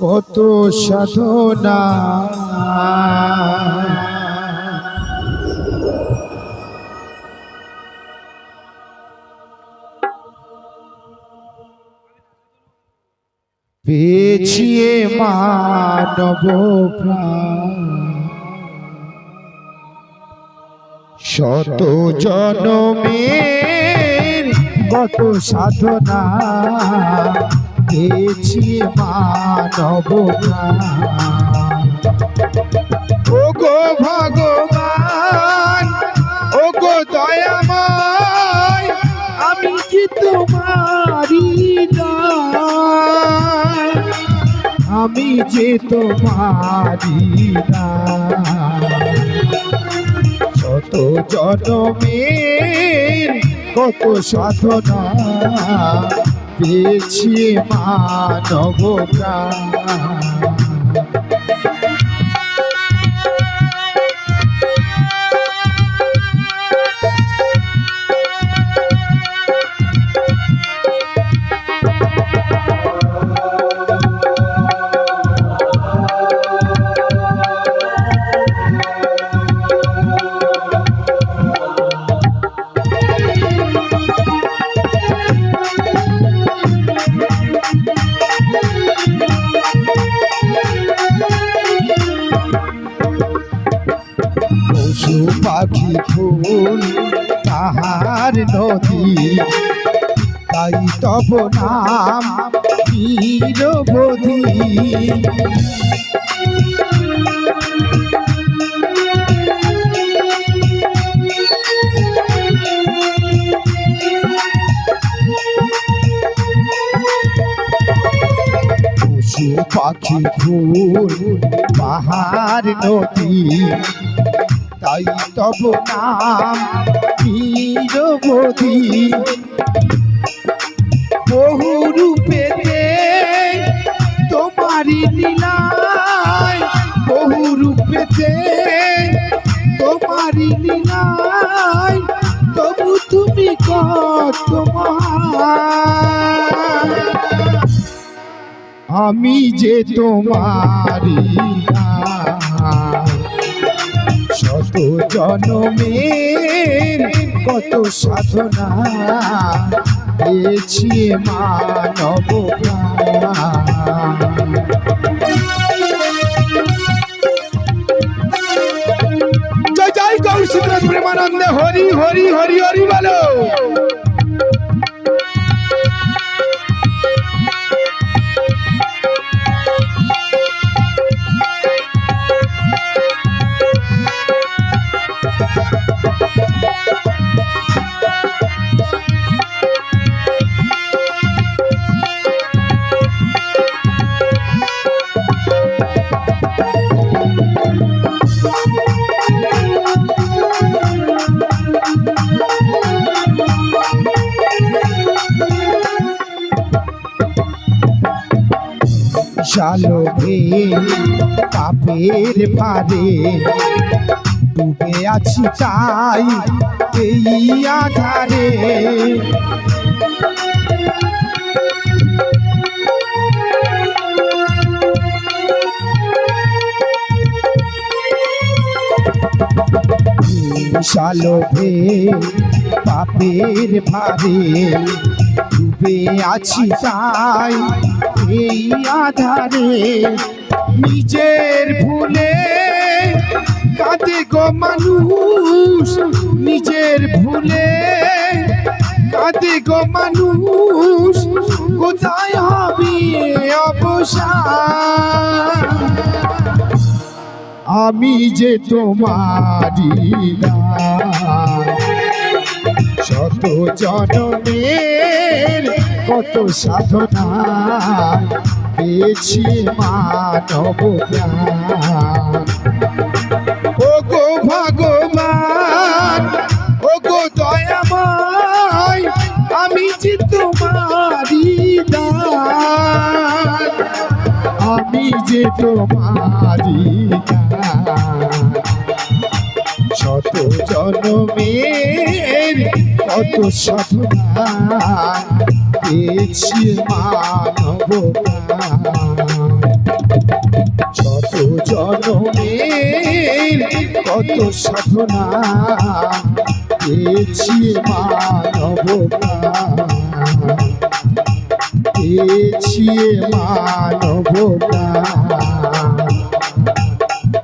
কত সাধনা। পেছিয়ে মানব শত জনমের কত সাধনা। পেয়েছি মানব ও গো ভগবান ও গো দয়াময়, আমি কি তোমারি আমি যে তোমারি। শত জনমের কত সাধনা পেয়েছি মানব প্রাণ ফুল তাহার নদী। তাই তব নাম বীরবধি পশু পাখি ফুল পাহাড় নদী। তাই তব নাম বীরবধি বহু রূপেতে তোমারি লীলায়, বহু রূপেতে তোমারি লীলায়, তবু তুমি মহান। আমি যে তোমারি দাস। জনমের কত সাধনা পেয়েছি মানব। জয় জয় শ্রীনাথ প্রেমানন্দে হরি হরি হরি হরি বলো শালভে পাপের ভারে ডুবে আছি তাই এই আধারে। শালভে পাপের ভারে ডুবে আছি তাই এই আধারে নিজের ভুলে কাঁদে গো মানুষ নিজের ভুলে কাঁদে গো মানুষ কোথায় হবে অবসান আমি যে তোমারি। শত জনমের কত সাধনা পেয়েছি মানব ও গো ভগবান ও গো দয়াময়, আমি যে তোমারি। আমি যে তোমারি। শত জনমের কত সাধনা পেয়েছি মানব প্রাণ। শত জনমের কত সাধনা। পেয়েছি মানব পেয়েছি মানবতা।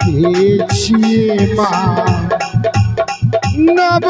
পেয়েছি মা নব